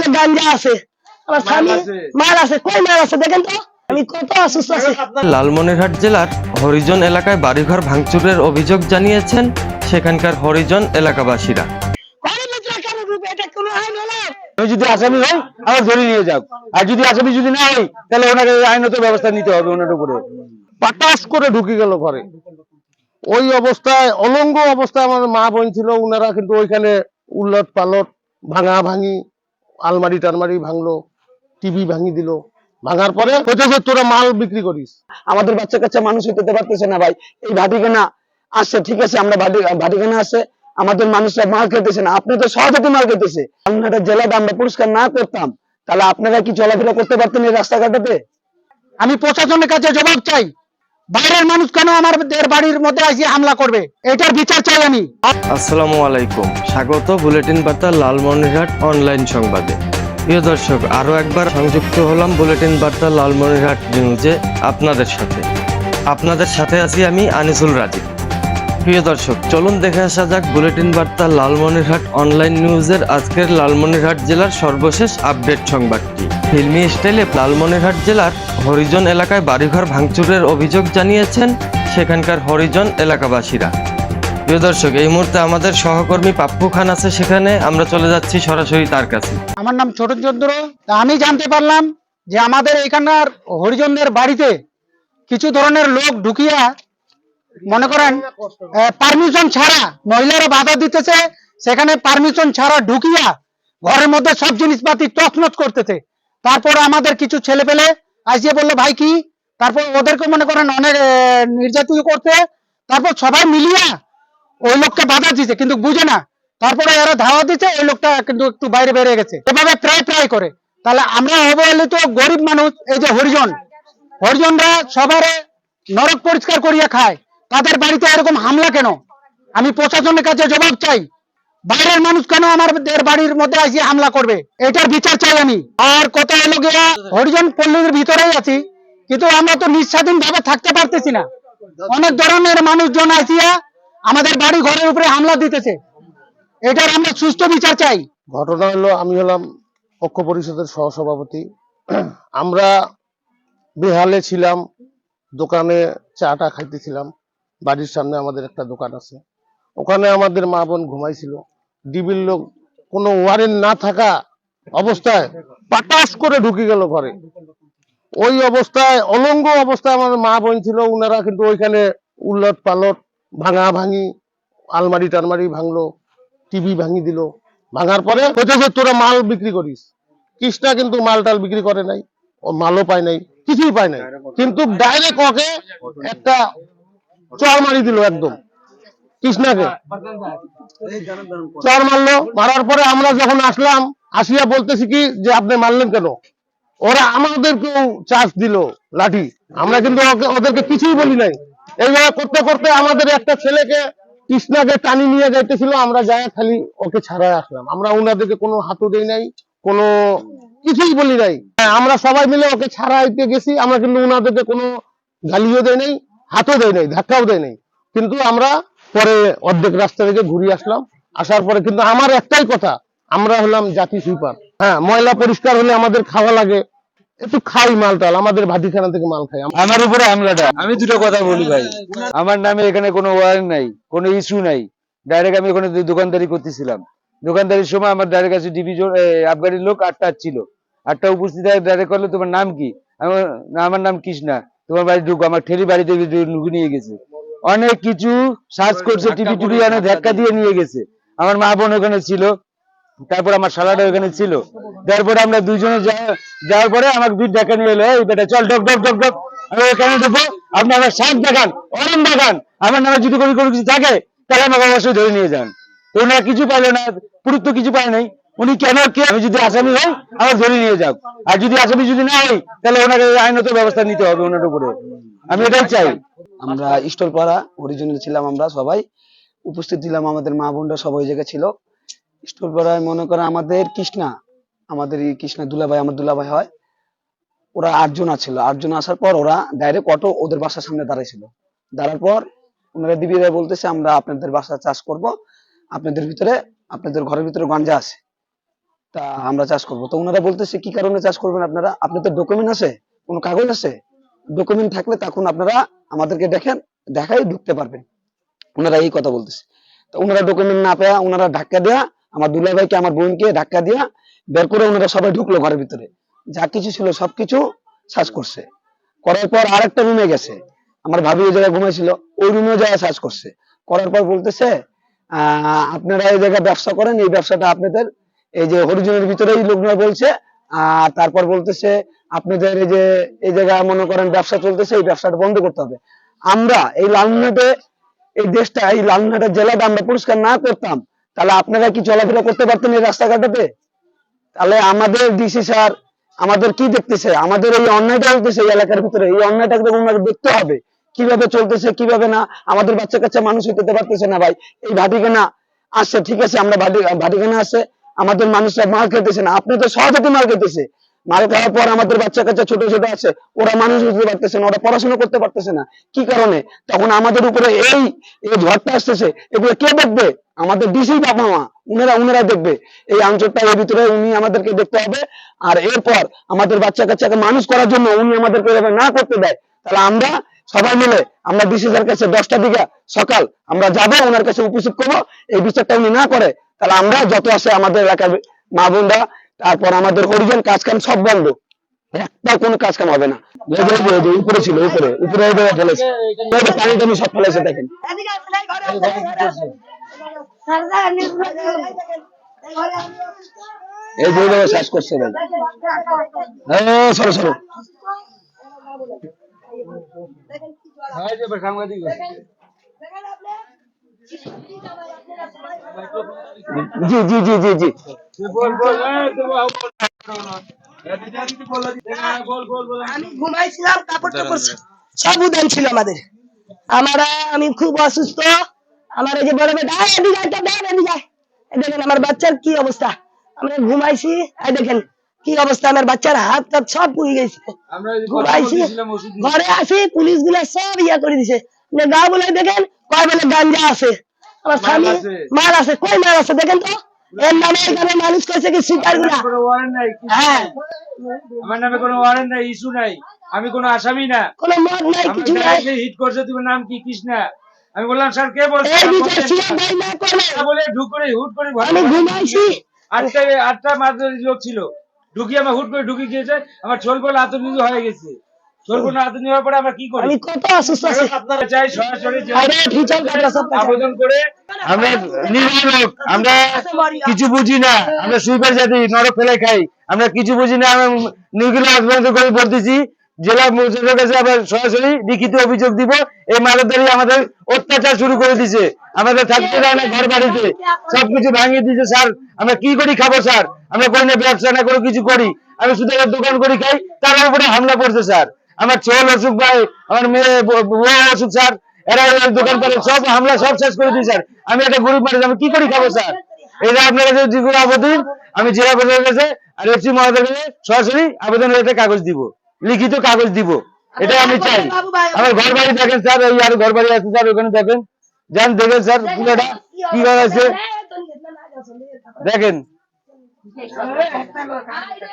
এখানে গাঞ্জা আছে আমার স্বামী মাল আছে কই মাল আছে দেখেন তো? আমি কত অসুস্থ আছি। লালমনিরহাট জেলার হরিজন এলাকায় বাড়িঘর ভাঙচুরের অভিযোগ জানিয়েছেন সেখানকার হরিজন এলাকাবাসীরা। ঘরের ভিতরে কেন ঢুকবে এটা কোনো আইন হলো? আমি যদি আসামি হই আমার ধরে নিয়ে যাও। আর যদি আসামি যদি না হই তাহলে ওনাকে আইনত ব্যবস্থা নিতে হবে ওনার উপরে। পাটাস করে ঢুকে গেল ঘরে। ওই অবস্থায় অলঙ্গ অবস্থায় আমার মা বোন ছিল উনারা কিন্তু ওইখানে উলট পালট ভাঙা ভাঙি আলমারি টালমারি ভাঙলো টিভি ভাঙি দিল ভাঙার পরে হইতেছে তোরা মাল বিক্রি করিস। আমাদের বাচ্চা কাচ্চা মানুষ হতে পারতেছে না ভাই। এই ভাটিখানা আসছে ঠিক আছে আমরা ভাটি ভাটিখানা আসছে আমাদের মানুষরা মাল খেতেছে না। আপনি তো সহজে মাল খেতেছে। আপনারা জেলাটা আমরা পরিষ্কার না করতাম তাহলে আপনারা কি চলাফেরা করতে পারতেন এই রাস্তাঘাটাতে? আমি প্রশাসনের কাছে জবাব চাই। বাইরের মানুষ কেন আমাদের বাড়ির মধ্যে আসি হামলা করবে? এটার বিচার চাই আমি। আসসালামু আলাইকুম। স্বাগত বুলেটিন বার্তা লালমনিরহাট অনলাইন সংবাদে। প্রিয় দর্শক, আরও একবার সংযুক্ত হলাম বুলেটিন বার্তা লালমনিরহাট নিউজে আপনাদের সাথে। আপনাদের সাথে আছি আমি আনিসুল রাজীব। প্রিয় দর্শক, চলুন দেখে আসা যাক বুলেটিন বার্তা লালমনিরহাট অনলাইন নিউজের আজকের লালমনিরহাট জেলার সর্বশেষ আপডেট সংবাদটি। ফিল্মি স্টাইলে লালমনিরহাট জেলার হরিজন এলাকায় বাড়িঘর ভাঙচুরের অভিযোগ জানিয়েছেন সেখানকার হরিজন এলাকাবাসীরা। প্রিয় দর্শক, এই মুহূর্তে আমাদের সহকর্মী পাপ্পু খান আছে সেখানে, আমরা চলে যাচ্ছি সরাসরি তার কাছে। আমার নাম ছোট চন্দ্র আমি জানতে পারলাম যে আমাদের এখানকার হরিজনদের বাড়িতে কিছু ধরনের লোক ঢুকিয়া মনে করেন পারমিশন ছাড়া মহিলারা বাধা দিতেছে, সেখানে পারমিশন ছাড়া ঢুকিয়া ঘরের মধ্যে সব জিনিসপাতি তছনছ করতেছে। তারপরে আমাদের কিছু ছেলে পেলে আসিয়ে বলল, ভাই, কি? তারপর ওদেরকে মনে করেন অনেক নির্যাতিত করতে তারপর সবাই মিলিয়া ওই লোককে বাধা দিছে, কিন্তু বুঝে না। তারপরে এরা ধাওয়া দিচ্ছে ওই লোকটা কিন্তু একটু বাইরে বেরিয়ে গেছে। এভাবে প্রায় প্রায় করে। তাহলে আমরা অবহেলিত গরিব মানুষ, এই যে হরিজন। হরিজনরা সবার নরক পরিষ্কার করিয়া খায়। তাদের বাড়িতে এরকম হামলা কেন? আমি প্রশাসনের কাছে জবাব চাই। বাইরের মানুষ কেন আমাদের বাড়ির মধ্যে এসে হামলা করবে? এটার বিচার চাই আমি। আর কথা হলো গিয়া হরিজন পল্লীর ভিতরেই আছি, কিন্তু আমরা তো নিঃস্বাধীন ভাবে থাকতে পারতেছি না। অনেক ধরনের মানুষজন আসিয়া আমাদের বাড়ি ঘরের উপরে হামলা দিতেছে। এটার আমরা সুস্থ বিচার চাই। ঘটনা হলো, আমি হলাম পক্ষ পরিষদের সহসভাপতি। আমরা বেহালে ছিলাম, দোকানে চাটা খাইতেছিলাম। বাড়ির সামনে আমাদের একটা দোকান আছে। ওখানে আমাদের মা বোন ঘুমাইছিল। ডিবির লোক কোনো ওয়ারেন্ট না থাকা অবস্থায় পাটাস করে ঢুকে গেল ঘরে। ওই অবস্থায়, অলঙ্গ অবস্থায় আমার মা বোন ছিল। উনারা কিন্তু ওইখানে উলট পালট, ভাঙা ভাঙি, আলমারি টালমারি ভাঙলো, টিভি ভাঙি দিল। ভাঙার পরে হইতেছে তোরা মাল বিক্রি করিস। কৃষ্ণা কিন্তু মাল টাল বিক্রি করে নাই। ও মালও পায় নাই, কিছুই পায় নাই। কিন্তু ডাইরেক্ট ওকে একটা চর মারি দিল একদম। কৃষ্ণাকে। চর মারলো, মারার পরে আমরা যখন আসলাম, আসিয়া বলতেছি কি, যে আপনি মারলেন কেন? ওরা আমাদেরকেও চার্জ দিল লাঠি। আমরা কিন্তু ওদেরকে কিছুই বলি নাই। এইভাবে করতে করতে আমাদের একটা ছেলেকে কৃষ্ণাকে টানি নিয়ে যাইতেছিল, আমরা যাই খালি ওকে ছাড়াই আসলাম। আমরা উনাদেরকে কোনো হাতও দেই নাই, কোনো কিছুই বলি নাই। আমরা সবাই মিলে ওকে ছাড়াইতে গেছি, আমরা কিন্তু ওনাদেরকে কোনো গালিও দেয় নাই। হাতও দেয় নাই ধাক্কাও দেয় নাই। কিন্তু আমরা পরে অর্ধেক রাস্তা থেকে ঘুরে আসলাম। আসার পরে কিন্তু আমার একটাই কথা আমরা হলাম জাতি সুইপার। হ্যাঁ ময়লা পরিষ্কার হলে আমাদের খাওয়া লাগে। একটু খাই মাল টাল আমাদের ভাটিখানা থেকে মাল খাই। আমার উপরে হামলাটা আমি দুটো কথা বলি ভাই। আমার নামে এখানে কোনো ওয়ারেন্ট নাই কোনো ইস্যু নাই। ডাইরেক্ট আমি ওখানে দোকানদারি করতেছিলাম। দোকানদারির সময় আমার ডাইরেক্ট কাছে ডিভিজন আফগানির লোক আটটা ছিল। আটটা উপস্থিত ডাইরেক্ট করল তোমার নাম কি? আমার নাম কৃষ্ণা। তোমার বাড়ি ঢুকো আমার ঠেলি বাড়িতে ঢুকে নিয়ে গেছে। অনেক কিছু সার্চ করছে টিভি টিভি অনেক ধাক্কা দিয়ে নিয়ে গেছে। আমার মা বোন ওখানে ছিল তারপর আমার শালাটা ওখানে ছিল। তারপরে আমরা দুইজনে যাওয়ার পরে আমাকে দুই ঢাকা নিয়ে এলো এই বেটা চল ডক ডক ডক ডক আমি ওখানে ঢুকবো আপনি আমার শাক দেখান অরম দেখান। আমার নামে যদি কোনো কোনো কিছু থাকে তাহলে আমাকে অবশ্যই ধরে নিয়ে যান। তো ওনারা কিছু পাইলো না পুরুত্ব কিছু পায় নাই। উনি কেন কে? আমি যদি আসামি হই, আমার ধরে নিয়ে যাও। আর যদি আসামি যদি না হই, তাহলে ওনাকে আইনত ব্যবস্থা নিতে হবে ওনার উপরে। আমি এটাই চাই। আমরা স্টল পাড়া অরিজিনাল ছিলাম আমরা সবাই। উপস্থিত ছিলাম আমাদের মা বোনরা সবাই জায়গায় ছিল। স্টল পাড়ায় মনে করে আমাদের কৃষ্ণা আমাদের এই কৃষ্ণা দুলাভাই, আমার দুলাভাই হয়। ওরা আটজন আছিল। আটজন আসার পর ওরা ডাইরেক্ট অটো ওদের বাসার সামনে দাঁড়াইছিল। দাঁড়ার পর ওনারা দিবি বলতেছে, আমরা আপনাদের বাসা চাষ করব। আপনাদের ভিতরে, আপনাদের ঘরের ভিতরে গাঞ্জা আছে। তা আমরা চাষ করব। তো ওনারা বলতেছে, কি কারণে চাষ করবেন আপনারা? আপনাদের ডকুমেন্ট আছে, কোনো কাগজ আছে? ডকুমেন্ট থাকলে তখন আপনারা আমাদেরকে দেখেন, দেখাই ঢুকতে পারবেন। ওনারা এই কথা বলতেছে। তো ওনারা ডকুমেন্ট না পেয়ে, ওনারা ধাক্কা দেয়া, আমার দুলা ভাইকে, আমার বোনকে ধাক্কা দিয়া বের করে ওনারা সবাই ঢুকলো ঘরের ভিতরে। যা কিছু ছিল সবকিছু সার্চ করছে। করার পর আরেকটা রুমে গেছে। আমার ভাবি ওই জায়গায় ঘুমাইছিল, ওই রুমে যায় সার্চ করছে। করার পর বলতেছে আপনারা এই জায়গায় ব্যবসা করেন, এই ব্যবসাটা আপনাদের এই যে হরিজনের ভিতরেই লোকরা বলছে, আর তারপর বলতেছে, আপনাদের এই যে, এই জায়গায় মনে করেন ব্যবসা চলতেছে, এই ব্যবসাটা বন্ধ করতে হবে। আমরা এই লালমিনাটে এই দেশটা, এই লালমিনাটের জেলাটা আমরা পরিষ্কার না করতাম, তাহলে আপনারা কি চলাফেরা করতে পারতেন এই রাস্তাঘাটাতে তাহলে আমাদের ডিসি স্যার আমাদের কি দেখতেছে? আমাদের এই অন্যায়টা হইতেছে এই এলাকার ভিতরে, এই অন্যায়টাকে তো ওনাকে দেখতে হবে। কীভাবে চলতেছে, কীভাবে না, আমাদের বাচ্চা কাচ্চা মানুষ হইতে পারতেছে না ভাই। এই ভাটিখানা আসছে, ঠিক আছে, আমরা ভাটি, ভাটিখানা আসছে আমাদের মানুষরা মাল খেতেছে না। আপনি তো সহজে মাল খেতেছে। মাল খাওয়ার পর আমাদের বাচ্চা কাচ্চা ছোট ছোট আছে, ওরা মানুষ হতে পারতেছে না, ওরা পড়াশোনা করতে পারতেছে না। কি কারণে? তখন আমাদের উপরে এই ঝড়টা আসতেছে, এগুলো কে দেখবে? আমাদের ডিসি বাবা মা উনারা উনারা দেখবে। এই অঞ্চলটা এর ভিতরে উনি আমাদেরকে দেখতে হবে। আর এরপর আমাদের বাচ্চা কাচ্চাকে মানুষ করার জন্য উনি আমাদেরকে এভাবে না করতে দেয়, তাহলে আমরা সবাই মিলে, আমরা ডিসি কাছে দশটা দিকে সকাল আমরা যাব, ওনার কাছে উপস্থিত করব। এই বিচারটা উনি না করে তাহলে আমরা যত আছে আমাদের এলাকার মা বোনরা তারপর আমাদের হরিজন কাজ কাম সব বন্ধ। একটা কোনো কাজ কাম হবে না। উপরে ছিল উপরে উপরে ফেলেছে পানি টানি সব ফেলেছে দেখেন। এই যে এইভাবে শ্বাস করছে ভাই। হ্যাঁ সরো সরো। জি জি জি জি। জি আমি ঘুমাইছিলাম কাপড় টাপড় সব উদান ছিল আমাদের। আমরা আমি খুব অসুস্থ। আমার এই যে বড় বেটা "আয়, এদিকে আয়, তোর এদিকে দেখেন আমার বাচ্চার কি অবস্থা। আমরা ঘুমাইছি এই দেখেন কি অবস্থা আমার বাচ্চার হাত টাত সব পুড়ে গেছে। ঘুমাইছি ঘরে আসি পুলিশগুলা সব ইয়া করে দিছে। গা বলে দেখেন কয় বলে গাঞ্জা আছে? আমার স্বামী মাল আছে। কই মাল আছে দেখেন তো? এর নামে এখানে মানুষ কি সিটারগুলা হ্যাঁ। আমার নামে কোনো ওয়ারেন্ট নাই ইস্যু নাই। আমি কোনো আসামি না। কোনো মদ নাই কিছু নাই। হিট করছে তোমার নাম কি কৃষ্ণা? আমি বললাম স্যার কে বলছে? বলে ঢুক করে হুট করে আমি ঘুমাইছি। আটটা আটটা মাদ্রাসি লোক ছিল। ঢুকিয়ে আমার হুট করে ঢুকে গিয়েছে আমার ছোল বলে আতঙ্কিত হয়ে গেছে। ছোল বলে আতঙ্কিত হওয়ার পরে আমরা কি করি? আমি কত অসুস্থ আছি। আপনারা চাই সরাসরি যে আরে ফিচার কাটা সব কাটা। আবেদন করে আমরা নিরীহ আমরা কিছু বুঝি না। আমরা সুইপার জাতি নরক ফেলে খাই। আমরা কিছু বুঝি না আমরা আক্রান্ত করে বলতেছি। জেলা মজিদের কাছে আবার সরাসরি লিখিত অভিযোগ দিব। এই মালদারি আমাদের অত্যাচার শুরু করে দিছে। আমাদের থাকতে দেয় না ঘর বাড়িতে। সবকিছু ভাঙিয়ে দিছে স্যার। আমরা কি করি খাব স্যার? আমরা কোনো না ব্যবসা না করে কিছু করি। আমি শুধু একটা দোকান করি খাই তার উপরে হামলা করছে স্যার। আমার ছোল অসুখ ভাই আমার মেয়ে অসুখ স্যার এরা দোকান করে সব হামলা সব শেষ করে দিই স্যার। আমি একটা গরিব মানুষ আমি কি করি খাব স্যার? এটা আপনার কাছে যেগুলো আবেদন আমি জেলা প্রশাসনের কাছে আর এফসি মহাদের কাছে সরাসরি আবেদনের একটা কাগজ দিব লিখিত কাগজ দিব। এটা আমি চাই। আমার ঘর বাড়ি দেখেন স্যার এই আর ঘর বাড়ি আছে স্যার ওখানে দেখেন। যান দেখেন স্যার পুরোটা কীভাবে আছে। দেখেন। হ্যাঁ।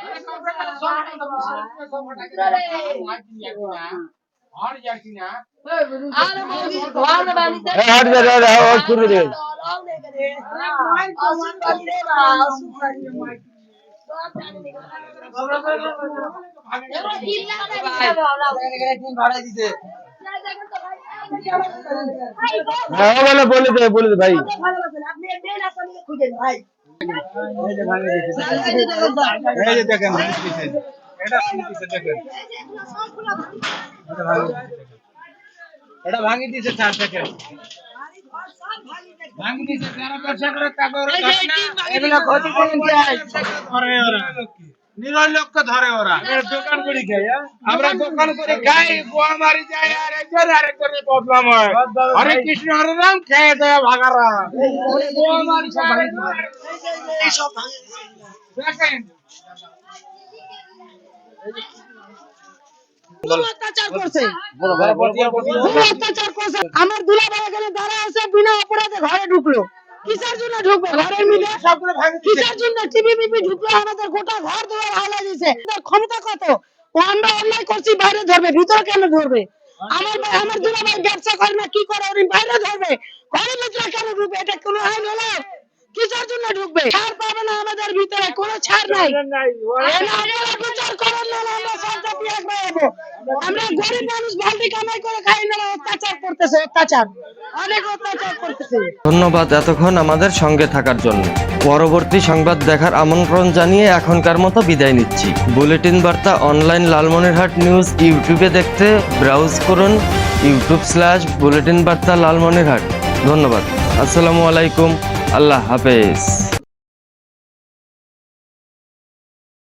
হ্যাঁ বলে দে বলে দে ভাই এই যে দেখেন এটা দেখেন এটা ভাঙি দিয়েছে স্যার দেখেন ভাঙি দিয়েছে যারা ব্যবসা করে তাকে ওরা ধরে না এগুলো ক্ষতি করে যায় ধরে ওরা। দোকান করি খাই হ্যাঁ? আমরা দোকান করে খাই গোয়া মারি যায় আর একজন আরেকজনের বদনাম হয়। হরে কৃষ্ণ হরে রাম খেয়ে দেয় ভাগারা। গোয়া মারি সব দেখেন। আমার দুলাভাই এখানে দাঁড়া আছে বিনা অপরাধে ঘরে ঢুকলো। কিসের জন্য ঢুকবে? ঘরের মধ্যে কিসের জন্য? টিভি বিপি ঢুকলে আমাদের গোটা ঘর দুয়ার হালা দিছে ক্ষমতা কত? ও আমরা অন্যায় করছি বাইরে ধরবে ভিতরে কেন ধরবে? আমার ভাই আমার দুলা ভাই ব্যবসা করে না কি করে? উনি বাইরে ধরবে। ঘরের ভিতরে কেন ঢুকবে? এটা কোনো আইন হলো? কিসের জন্য ঢুকবে। ছাড় পাবে না আমাদের ভিতরে কোনো ছাড় নাই। আমরা আপনারা না আমরা সরকার দিয়ে একবার আমরা গরিব মানুষ বালতি কামাই করে খাই না অত্যাচার করতেছে অত্যাচার। অনেক অত্যাচার করতেছে। ধন্যবাদ এতক্ষণ আমাদের সঙ্গে থাকার জন্য। পরবর্তী সংবাদ দেখার আমন্ত্রণ জানিয়ে এখনকার মতো বিদায় নিচ্ছি। বুলেটিন বার্তা অনলাইন লালমনিরহাট নিউজ ইউটিউবে দেখতে ব্রাউজ করুন ইউটিউব স্ল্যাশ বুলেটিন বার্তা লালমনিরহাট। ধন্যবাদ। আসসালামু আলাইকুম। আল্লাহ হাফেজ।